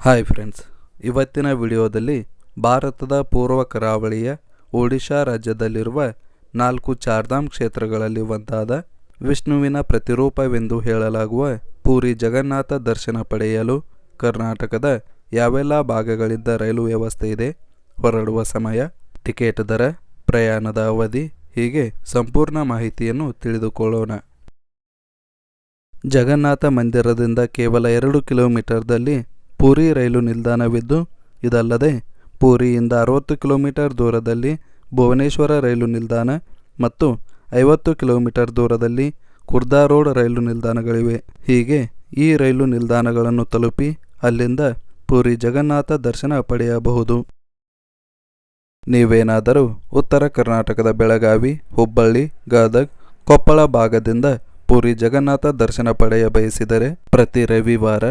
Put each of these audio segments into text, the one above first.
Hi friends ಇವತ್ತಿನ ವಿಡಿಯೋದಲ್ಲಿ ಭಾರತದ ಪೂರ್ವ ಕರಾವಳಿಯ ಒಡಿಶಾ ರಾಜ್ಯದಲ್ಲಿರುವ ನಾಲ್ಕು ಚಾರ್ಧಾಮ್ ಕ್ಷೇತ್ರಗಳಲ್ಲಿ ಒಂದಾದ ವಿಷ್ಣುವಿನ ಪ್ರತಿರೂಪವೆಂದು ಹೇಳಲಾಗುವ ಪೂರಿ ಜಗನ್ನಾಥ ದರ್ಶನ ಪಡೆಯಲು ಕರ್ನಾಟಕದ ಯಾವೆಲ್ಲ ಭಾಗಗಳಿಂದ ರೈಲು ವ್ಯವಸ್ಥೆ ಇದೆ, ಹೊರಡುವ ಸಮಯ, ಟಿಕೆಟ್ ದರ, ಪ್ರಯಾಣದ ಅವಧಿ ಹೀಗೆ ಸಂಪೂರ್ಣ ಮಾಹಿತಿಯನ್ನು ತಿಳಿದುಕೊಳ್ಳೋಣ. ಜಗನ್ನಾಥ ಮಂದಿರದಿಂದ ಕೇವಲ ಎರಡು ಕಿಲೋಮೀಟರ್ದಲ್ಲಿ ಪೂರಿ ರೈಲು ನಿಲ್ದಾಣವಿದ್ದು, ಇದಲ್ಲದೆ ಪೂರಿಯಿಂದ ಅರವತ್ತು ಕಿಲೋಮೀಟರ್ ದೂರದಲ್ಲಿ ಭುವನೇಶ್ವರ ರೈಲು ನಿಲ್ದಾಣ ಮತ್ತು ಐವತ್ತು ಕಿಲೋಮೀಟರ್ ದೂರದಲ್ಲಿ ಕುರ್ದಾ ರೋಡ್ ರೈಲು ನಿಲ್ದಾಣಗಳಿವೆ. ಹೀಗೆ ಈ ರೈಲು ನಿಲ್ದಾಣಗಳನ್ನು ತಲುಪಿ ಅಲ್ಲಿಂದ ಪೂರಿ ಜಗನ್ನಾಥ ದರ್ಶನ ಪಡೆಯಬಹುದು. ನೀವೇನಾದರೂ ಉತ್ತರ ಕರ್ನಾಟಕದ ಬೆಳಗಾವಿ, ಹುಬ್ಬಳ್ಳಿ, ಗದಗ್, ಕೊಪ್ಪಳ ಭಾಗದಿಂದ ಪೂರಿ ಜಗನ್ನಾಥ ದರ್ಶನ ಪಡೆಯ ಬಯಸಿದರೆ ಪ್ರತಿ ರವಿವಾರ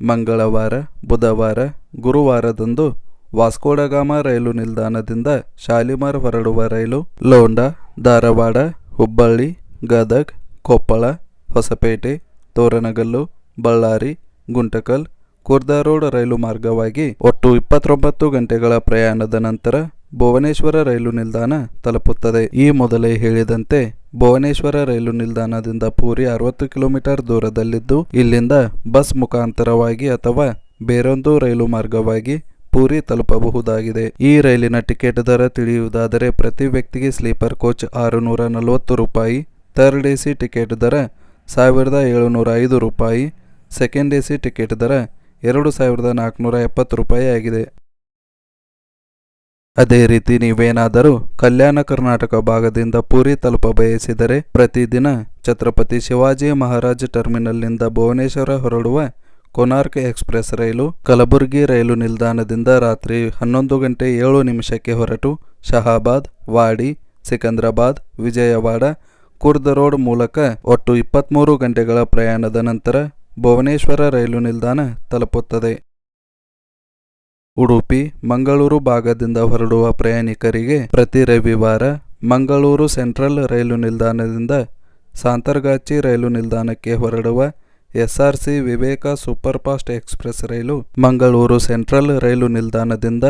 ಮಂಗಳವಾರ, ಬುಧವಾರ, ಗುರುವಾರದಂದು ವಾಸ್ಕೋಡಗಾಮ ರೈಲು ನಿಲ್ದಾಣದಿಂದ ಶಾಲಿಮಾರ್ ಹೊರಡುವ ರೈಲು ಲೋಂಡಾ, ಧಾರವಾಡ, ಹುಬ್ಬಳ್ಳಿ, ಗದಗ್, ಕೊಪ್ಪಳ, ಹೊಸಪೇಟೆ, ತೋರಣಗಲ್ಲು, ಬಳ್ಳಾರಿ, ಗುಂಟಕಲ್ ಕುರ್ದಾ ರೋಡ್ ರೈಲು ಮಾರ್ಗವಾಗಿ ಒಟ್ಟು ಇಪ್ಪತ್ತೊಂಬತ್ತು ಗಂಟೆಗಳ ಪ್ರಯಾಣದ ನಂತರ ಭುವನೇಶ್ವರ ರೈಲು ನಿಲ್ದಾಣ ತಲುಪುತ್ತದೆ. ಈ ಮೊದಲೇ ಹೇಳಿದಂತೆ ಭುವನೇಶ್ವರ ರೈಲು ನಿಲ್ದಾಣದಿಂದ ಪೂರಿ ಅರವತ್ತು ಕಿಲೋಮೀಟರ್ ದೂರದಲ್ಲಿದ್ದು, ಇಲ್ಲಿಂದ ಬಸ್ ಮುಖಾಂತರವಾಗಿ ಅಥವಾ ಬೇರೊಂದು ರೈಲು ಮಾರ್ಗವಾಗಿ ಪೂರಿ ತಲುಪಬಹುದಾಗಿದೆ. ಈ ರೈಲಿನ ಟಿಕೆಟ್ ದರ ತಿಳಿಯುವುದಾದರೆ ಪ್ರತಿ ವ್ಯಕ್ತಿಗೆ ಸ್ಲೀಪರ್ ಕೋಚ್ ಆರುನೂರ ನಲವತ್ತು ರೂಪಾಯಿ, ಥರ್ಡ್ ಎ ಸಿ ಟಿಕೆಟ್ ದರ ಸಾವಿರದ ಏಳುನೂರ ಐದು ರೂಪಾಯಿ, ಸೆಕೆಂಡ್ ಎ ಸಿ ಟಿಕೆಟ್ ದರ ಎರಡು ಸಾವಿರದ ನಾಲ್ಕುನೂರ ಎಪ್ಪತ್ತು ರೂಪಾಯಿ ಆಗಿದೆ. ಅದೇ ರೀತಿ ನೀವೇನಾದರೂ ಕಲ್ಯಾಣ ಕರ್ನಾಟಕ ಭಾಗದಿಂದ ಪುರಿ ತಲುಪ ಬಯಸಿದರೆ ಪ್ರತಿದಿನ ಛತ್ರಪತಿ ಶಿವಾಜಿ ಮಹಾರಾಜ್ ಟರ್ಮಿನಲ್ನಿಂದ ಭುವನೇಶ್ವರ ಹೊರಡುವ ಕೊನಾರ್ಕ್ ಎಕ್ಸ್ಪ್ರೆಸ್ ರೈಲು, ಕಲಬುರಗಿ ರೈಲು ನಿಲ್ದಾಣದಿಂದ ರಾತ್ರಿ ಹನ್ನೊಂದು ಗಂಟೆ ಏಳು ನಿಮಿಷಕ್ಕೆ ಹೊರಟು ಶಹಾಬಾದ್, ವಾಡಿ, ಸಿಕಂದ್ರಾಬಾದ್, ವಿಜಯವಾಡ, ಕುರ್ದ ರೋಡ್ ಮೂಲಕ ಒಟ್ಟು ಇಪ್ಪತ್ತ್ಮೂರು ಗಂಟೆಗಳ ಪ್ರಯಾಣದ ನಂತರ ಭುವನೇಶ್ವರ ರೈಲು ನಿಲ್ದಾಣ ತಲುಪುತ್ತದೆ. ಉಡುಪಿ, ಮಂಗಳೂರು ಭಾಗದಿಂದ ಹೊರಡುವ ಪ್ರಯಾಣಿಕರಿಗೆ ಪ್ರತಿ ರವಿವಾರ ಮಂಗಳೂರು ಸೆಂಟ್ರಲ್ ರೈಲು ನಿಲ್ದಾಣದಿಂದ ಸಾಂತರ್ಗಾಚಿ ರೈಲು ನಿಲ್ದಾಣಕ್ಕೆ ಹೊರಡುವ S R C Vivek superfast express ರೈಲು ಮಂಗಳೂರು ಸೆಂಟ್ರಲ್ ರೈಲು ನಿಲ್ದಾಣದಿಂದ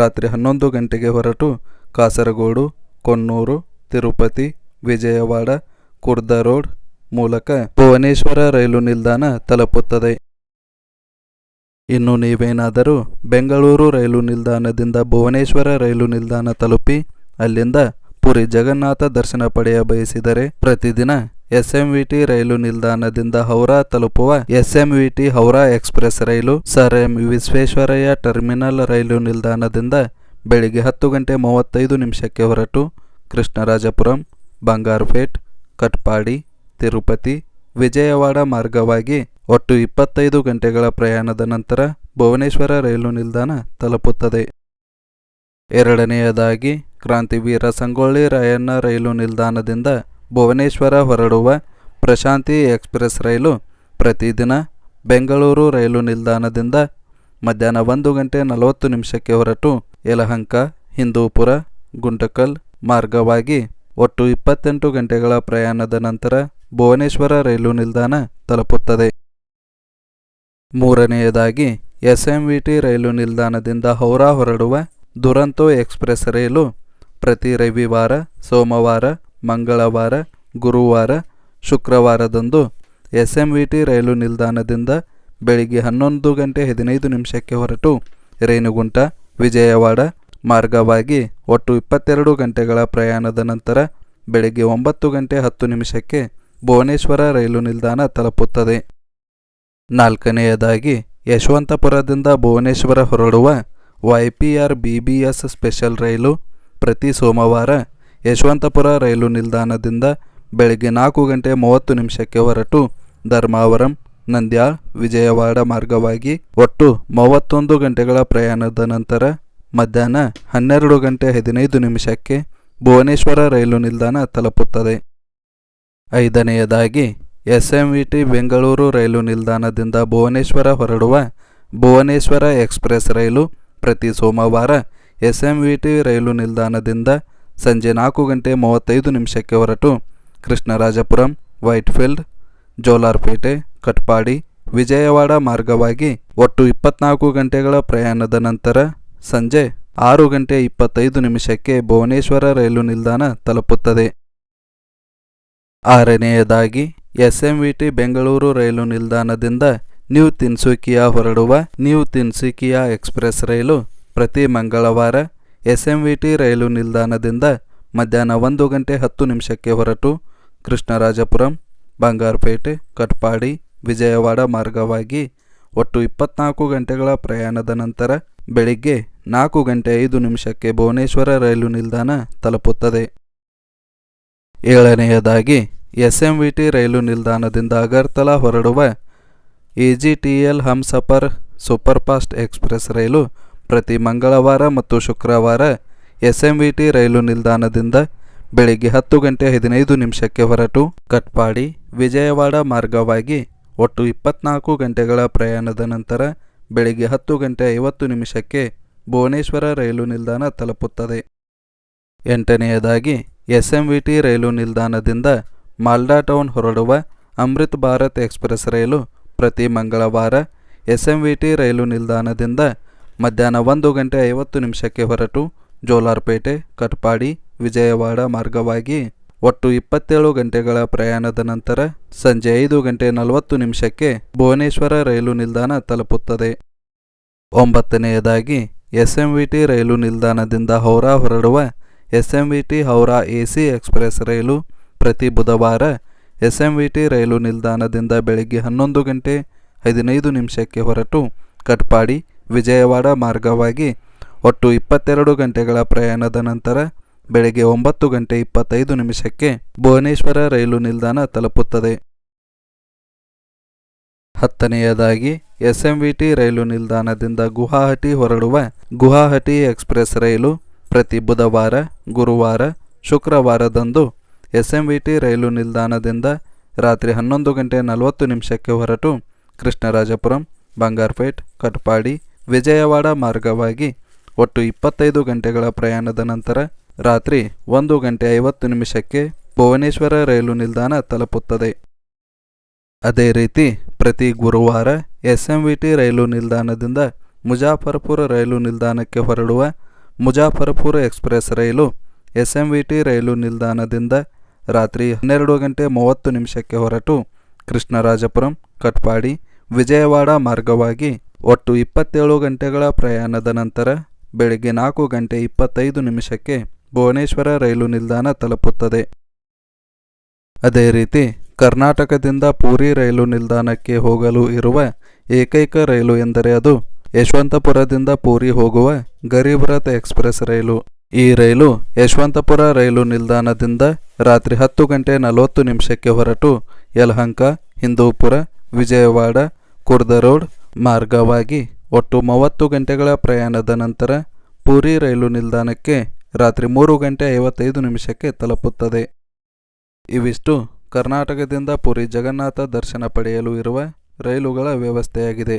ರಾತ್ರಿ ಹನ್ನೊಂದು ಗಂಟೆಗೆ ಹೊರಟು ಕಾಸರಗೋಡು, ಕೊನ್ನೂರು, ತಿರುಪತಿ, ವಿಜಯವಾಡ, ಕುರ್ದ ರೋಡ್ ಮೂಲಕ ಭುವನೇಶ್ವರ ರೈಲು ನಿಲ್ದಾಣ ತಲುಪುತ್ತದೆ. ಇನ್ನು ನೀವೇನಾದರೂ ಬೆಂಗಳೂರು ರೈಲು ನಿಲ್ದಾಣದಿಂದ ಭುವನೇಶ್ವರ ರೈಲು ನಿಲ್ದಾಣ ತಲುಪಿ ಅಲ್ಲಿಂದ ಪುರಿ ಜಗನ್ನಾಥ ದರ್ಶನ ಪಡೆಯ ಬಯಸಿದರೆ ಪ್ರತಿದಿನ ಎಸ್ಎಂವಿಟಿ ರೈಲು ನಿಲ್ದಾಣದಿಂದ ಹೌರಾ ತಲುಪುವ S M V T Howrah express ರೈಲು ಸರ್ ಎಂ ವಿಶ್ವೇಶ್ವರಯ್ಯ ಟರ್ಮಿನಲ್ ರೈಲು ನಿಲ್ದಾಣದಿಂದ ಬೆಳಿಗ್ಗೆ ಹತ್ತು ಗಂಟೆ ಮೂವತ್ತೈದು ನಿಮಿಷಕ್ಕೆ ಹೊರಟು ಕೃಷ್ಣರಾಜಪುರಂ, ಬಂಗಾರಪೇಟ್, ಕಟ್ಪಾಡಿ, ತಿರುಪತಿ ವಿಜಯವಾಡ ಮಾರ್ಗವಾಗಿ ಒಟ್ಟು ಇಪ್ಪತ್ತೈದು ಗಂಟೆಗಳ ಪ್ರಯಾಣದ ನಂತರ ಭುವನೇಶ್ವರ ರೈಲು ನಿಲ್ದಾಣ ತಲುಪುತ್ತದೆ. ಎರಡನೆಯದಾಗಿ ಕ್ರಾಂತಿವೀರ ಸಂಗೊಳ್ಳಿ ರಾಯಣ್ಣ ರೈಲು ನಿಲ್ದಾಣದಿಂದ ಭುವನೇಶ್ವರ ಹೊರಡುವ ಪ್ರಶಾಂತಿ ಎಕ್ಸ್ಪ್ರೆಸ್ ರೈಲು ಪ್ರತಿದಿನ ಬೆಂಗಳೂರು ರೈಲು ನಿಲ್ದಾಣದಿಂದ ಮಧ್ಯಾಹ್ನ ಒಂದು ಗಂಟೆ ನಲವತ್ತು ನಿಮಿಷಕ್ಕೆ ಹೊರಟು ಯಲಹಂಕ, ಹಿಂದೂಪುರ, ಗುಂಟಕಲ್ ಮಾರ್ಗವಾಗಿ ಒಟ್ಟು ಇಪ್ಪತ್ತೆಂಟು ಗಂಟೆಗಳ ಪ್ರಯಾಣದ ನಂತರ ಭುವನೇಶ್ವರ ರೈಲು ನಿಲ್ದಾಣ ತಲುಪುತ್ತದೆ. ಮೂರನೆಯದಾಗಿ, ಎಸ್ಎಂವಿಟಿ ರೈಲು ನಿಲ್ದಾಣದಿಂದ ಹೌರಾ ಹೊರಡುವ ದುರಂತೋ ಎಕ್ಸ್ಪ್ರೆಸ್ ರೈಲು ಪ್ರತಿ ರವಿವಾರ, ಸೋಮವಾರ, ಮಂಗಳವಾರ, ಗುರುವಾರ, ಶುಕ್ರವಾರದಂದು ಎಸ್ಎಂವಿಟಿ ರೈಲು ನಿಲ್ದಾಣದಿಂದ ಬೆಳಿಗ್ಗೆ ಹನ್ನೊಂದು ಗಂಟೆ ಹದಿನೈದು ನಿಮಿಷಕ್ಕೆ ಹೊರಟು ರೇಣುಗುಂಟ, ವಿಜಯವಾಡ ಮಾರ್ಗವಾಗಿ ಒಟ್ಟು ಇಪ್ಪತ್ತೆರಡು ಗಂಟೆಗಳ ಪ್ರಯಾಣದ ನಂತರ ಬೆಳಗ್ಗೆ ಒಂಬತ್ತು ಗಂಟೆ ಹತ್ತು ನಿಮಿಷಕ್ಕೆ ಭುವನೇಶ್ವರ ರೈಲು ನಿಲ್ದಾಣ ತಲುಪುತ್ತದೆ. ನಾಲ್ಕನೆಯದಾಗಿ, ಯಶವಂತಪುರದಿಂದ ಭುವನೇಶ್ವರ ಹೊರಡುವ ವೈಪಿಆರ್ ಬಿಬಿಎಸ್ ಸ್ಪೆಷಲ್ ರೈಲು ಪ್ರತಿ ಸೋಮವಾರ ಯಶವಂತಪುರ ರೈಲು ನಿಲ್ದಾಣದಿಂದ ಬೆಳಗ್ಗೆ ನಾಲ್ಕು ಗಂಟೆ ಮೂವತ್ತು ನಿಮಿಷಕ್ಕೆ ಹೊರಟು ಧರ್ಮಾವರಂ, ನಂದ್ಯಾಳ್, ವಿಜಯವಾಡ ಮಾರ್ಗವಾಗಿ ಒಟ್ಟು ಮೂವತ್ತೊಂದು ಗಂಟೆಗಳ ಪ್ರಯಾಣದ ನಂತರ ಮಧ್ಯಾಹ್ನ ಹನ್ನೆರಡು ಗಂಟೆ ಹದಿನೈದು ನಿಮಿಷಕ್ಕೆ ಭುವನೇಶ್ವರ ರೈಲು ನಿಲ್ದಾಣ ತಲುಪುತ್ತದೆ. ಐದನೆಯದಾಗಿ ಎಸ್ಎಂವಿಟಿ ಬೆಂಗಳೂರು ರೈಲು ನಿಲ್ದಾಣದಿಂದ ಭುವನೇಶ್ವರ ಹೊರಡುವ ಭುವನೇಶ್ವರ ಎಕ್ಸ್ಪ್ರೆಸ್ ರೈಲು ಪ್ರತಿ ಸೋಮವಾರ ಎಸ್ಎಂವಿಟಿ ರೈಲು ನಿಲ್ದಾಣದಿಂದ ಸಂಜೆ ನಾಲ್ಕು ಗಂಟೆ ಮೂವತ್ತೈದು ನಿಮಿಷಕ್ಕೆ ಹೊರಟು. ಕೃಷ್ಣರಾಜಪುರಂ, ವೈಟ್ಫೀಲ್ಡ್, ಜೋಲಾರ್ಪೇಟೆ, ಕಟ್ಪಾಡಿ, ವಿಜಯವಾಡ ಮಾರ್ಗವಾಗಿ ಒಟ್ಟು ಇಪ್ಪತ್ನಾಲ್ಕು ಗಂಟೆಗಳ ಪ್ರಯಾಣದ ನಂತರ ಸಂಜೆ ಆರು ಗಂಟೆ ಇಪ್ಪತ್ತೈದು ನಿಮಿಷಕ್ಕೆ ಭುವನೇಶ್ವರ ರೈಲು ನಿಲ್ದಾಣ ತಲುಪುತ್ತದೆ. ಆರನೆಯದಾಗಿ S M V T Bengaluru ರೈಲು ನಿಲ್ದಾಣದಿಂದ ನ್ಯೂ ತಿನ್ಸುಕಿಯಾ ಹೊರಡುವ ನ್ಯೂ ತಿನ್ಸುಕಿಯಾ ಎಕ್ಸ್ಪ್ರೆಸ್ ರೈಲು ಪ್ರತಿ ಮಂಗಳವಾರ ಎಸ್ಎಂವಿಟಿ ರೈಲು ನಿಲ್ದಾಣದಿಂದ ಮಧ್ಯಾಹ್ನ ಒಂದು ಗಂಟೆ ಹತ್ತು ನಿಮಿಷಕ್ಕೆ ಹೊರಟು ಕೃಷ್ಣರಾಜಪುರಂ, ಬಂಗಾರಪೇಟೆ, ಕಟ್ಪಾಡಿ, ವಿಜಯವಾಡ ಮಾರ್ಗವಾಗಿ ಒಟ್ಟು ಇಪ್ಪತ್ನಾಲ್ಕು ಗಂಟೆಗಳ ಪ್ರಯಾಣದ ನಂತರ ಬೆಳಿಗ್ಗೆ ನಾಲ್ಕು ಗಂಟೆ ಐದು ನಿಮಿಷಕ್ಕೆ ಭುವನೇಶ್ವರ ರೈಲು ನಿಲ್ದಾಣ ತಲುಪುತ್ತದೆ. ಏಳನೆಯದಾಗಿ ಟಿ ರೈಲು ನಿಲ್ದಾಣದಿಂದ ಅಗರ್ತಲಾ ಹೊರಡುವ A G T L Humsafar superfast express ರೈಲು ಪ್ರತಿ ಮಂಗಳವಾರ ಮತ್ತು ಶುಕ್ರವಾರ ಎಸ್ ಎಂ ವಿ ಟಿ ರೈಲು ನಿಲ್ದಾಣದಿಂದ ಬೆಳಿಗ್ಗೆ ಹತ್ತು ಗಂಟೆ ಹದಿನೈದು ನಿಮಿಷಕ್ಕೆ ಹೊರಟು ಕಟ್ಪಾಡಿ, ವಿಜಯವಾಡ ಮಾರ್ಗವಾಗಿ ಒಟ್ಟು ಇಪ್ಪತ್ನಾಲ್ಕು ಗಂಟೆಗಳ ಪ್ರಯಾಣದ ನಂತರ ಬೆಳಿಗ್ಗೆ ಹತ್ತು ಗಂಟೆ ಐವತ್ತು ನಿಮಿಷಕ್ಕೆ ಭುವನೇಶ್ವರ ರೈಲು ನಿಲ್ದಾಣ ತಲುಪುತ್ತದೆ. ಎಂಟನೆಯದಾಗಿ ಎಸ್ಎಂವಿಟಿ ರೈಲು ನಿಲ್ದಾಣದಿಂದ ಮಾಲ್ಡಾ ಟೌನ್ ಹೊರಡುವ ಅಮೃತ್ ಭಾರತ್ ಎಕ್ಸ್ಪ್ರೆಸ್ ರೈಲು ಪ್ರತಿ ಮಂಗಳವಾರ ಎಸ್ಎಂವಿಟಿ ರೈಲು ನಿಲ್ದಾಣದಿಂದ ಮಧ್ಯಾಹ್ನ ಒಂದು ಗಂಟೆ ಐವತ್ತು ನಿಮಿಷಕ್ಕೆ ಹೊರಟು ಜೋಲಾರ್ಪೇಟೆ, ಕಟ್ಪಾಡಿ, ವಿಜಯವಾಡ ಮಾರ್ಗವಾಗಿ ಒಟ್ಟು ಇಪ್ಪತ್ತೇಳು ಗಂಟೆಗಳ ಪ್ರಯಾಣದ ನಂತರ ಸಂಜೆ ಐದು ಗಂಟೆ ನಲವತ್ತು ನಿಮಿಷಕ್ಕೆ ಭುವನೇಶ್ವರ ರೈಲು ನಿಲ್ದಾಣ ತಲುಪುತ್ತದೆ. ಒಂಬತ್ತನೆಯದಾಗಿ ಎಸ್ಎಂವಿಟಿ ರೈಲು ನಿಲ್ದಾಣದಿಂದ ಹೌರಾ ಹೊರಡುವ S M V T Howrah AC express ರೈಲು ಪ್ರತಿ ಬುಧವಾರ ಎಸ್ಎಂವಿಟಿ ರೈಲು ನಿಲ್ದಾಣದಿಂದ ಬೆಳಗ್ಗೆ ಹನ್ನೊಂದು ಗಂಟೆ ಹದಿನೈದು ನಿಮಿಷಕ್ಕೆ ಹೊರಟು ಕಟ್ಪಾಡಿ ವಿಜಯವಾಡ ಮಾರ್ಗವಾಗಿ ಒಟ್ಟು ಇಪ್ಪತ್ತೆರಡು ಗಂಟೆಗಳ ಪ್ರಯಾಣದ ನಂತರ ಬೆಳಗ್ಗೆ ಒಂಬತ್ತು ಗಂಟೆ ಇಪ್ಪತ್ತೈದು ನಿಮಿಷಕ್ಕೆ ಭುವನೇಶ್ವರ ರೈಲು ನಿಲ್ದಾಣ ತಲುಪುತ್ತದೆ. ಹತ್ತನೆಯದಾಗಿ ಎಸ್ಎಂವಿಟಿ ರೈಲು ನಿಲ್ದಾಣದಿಂದ ಗುವಾಹಟಿ ಹೊರಡುವ ಗುವಾಹಟಿ ಎಕ್ಸ್ಪ್ರೆಸ್ ರೈಲು ಪ್ರತಿ ಬುಧವಾರ, ಗುರುವಾರ, ಶುಕ್ರವಾರದಂದು ಎಸ್ಎಂವಿಟಿ ರೈಲು ನಿಲ್ದಾಣದಿಂದ ರಾತ್ರಿ ಹನ್ನೊಂದು ಗಂಟೆ ನಲವತ್ತು ನಿಮಿಷಕ್ಕೆ ಹೊರಟು ಕೃಷ್ಣರಾಜಪುರಂ, ಬಂಗಾರ್ಪೇಟ್, ಕಟ್ಪಾಡಿ, ವಿಜಯವಾಡ ಮಾರ್ಗವಾಗಿ ಒಟ್ಟು ಇಪ್ಪತ್ತೈದು ಗಂಟೆಗಳ ಪ್ರಯಾಣದ ನಂತರ ರಾತ್ರಿ ಒಂದು ಗಂಟೆ ಐವತ್ತು ನಿಮಿಷಕ್ಕೆ ಭುವನೇಶ್ವರ ರೈಲು ನಿಲ್ದಾಣ ತಲುಪುತ್ತದೆ. ಅದೇ ರೀತಿ ಪ್ರತಿ ಗುರುವಾರ ಎಸ್ಎಂವಿಟಿ ರೈಲು ನಿಲ್ದಾಣದಿಂದ ಮುಜಾಫರ್ಪುರ ರೈಲು ನಿಲ್ದಾಣಕ್ಕೆ ಹೊರಡುವ ಮುಜಾಫರ್ಪುರ ಎಕ್ಸ್ಪ್ರೆಸ್ ರೈಲು ಎಸ್ಎಂವಿಟಿ ರೈಲು ನಿಲ್ದಾಣದಿಂದ ರಾತ್ರಿ ಹನ್ನೆರಡು ಗಂಟೆ ಮೂವತ್ತು ನಿಮಿಷಕ್ಕೆ ಹೊರಟು ಕೃಷ್ಣರಾಜಪುರಂ, ಕಟ್ಪಾಡಿ, ವಿಜಯವಾಡ ಮಾರ್ಗವಾಗಿ ಒಟ್ಟು ಇಪ್ಪತ್ತೇಳು ಗಂಟೆಗಳ ಪ್ರಯಾಣದ ನಂತರ ಬೆಳಗ್ಗೆ ನಾಲ್ಕು ಗಂಟೆ ಇಪ್ಪತ್ತೈದು ನಿಮಿಷಕ್ಕೆ ಭುವನೇಶ್ವರ ರೈಲು ನಿಲ್ದಾಣ ತಲುಪುತ್ತದೆ. ಅದೇ ರೀತಿ ಕರ್ನಾಟಕದಿಂದ ಪೂರಿ ರೈಲು ನಿಲ್ದಾಣಕ್ಕೆ ಹೋಗಲು ಇರುವ ಏಕೈಕ ರೈಲು ಎಂದರೆ ಅದು ಯಶವಂತಪುರದಿಂದ ಪೂರಿ ಹೋಗುವ ಗರೀಬ್ ರಥ್ ಎಕ್ಸ್ಪ್ರೆಸ್ ರೈಲು. ಈ ರೈಲು ಯಶವಂತಪುರ ರೈಲು ನಿಲ್ದಾಣದಿಂದ ರಾತ್ರಿ ಹತ್ತು ಗಂಟೆ ನಲವತ್ತು ನಿಮಿಷಕ್ಕೆ ಹೊರಟು ಯಲಹಂಕ, ಹಿಂದೂಪುರ, ವಿಜಯವಾಡ, ಕುರ್ದ ರೋಡ್ ಮಾರ್ಗವಾಗಿ ಒಟ್ಟು ಮೂವತ್ತು ಗಂಟೆಗಳ ಪ್ರಯಾಣದ ನಂತರ ಪೂರಿ ರೈಲು ನಿಲ್ದಾಣಕ್ಕೆ ರಾತ್ರಿ ಮೂರು ಗಂಟೆ ಐವತ್ತೈದು ನಿಮಿಷಕ್ಕೆ ತಲುಪುತ್ತದೆ. ಇವಿಷ್ಟು ಕರ್ನಾಟಕದಿಂದ ಪುರಿ ಜಗನ್ನಾಥ ದರ್ಶನ ಪಡೆಯಲು ಇರುವ ರೈಲುಗಳ ವ್ಯವಸ್ಥೆಯಾಗಿದೆ.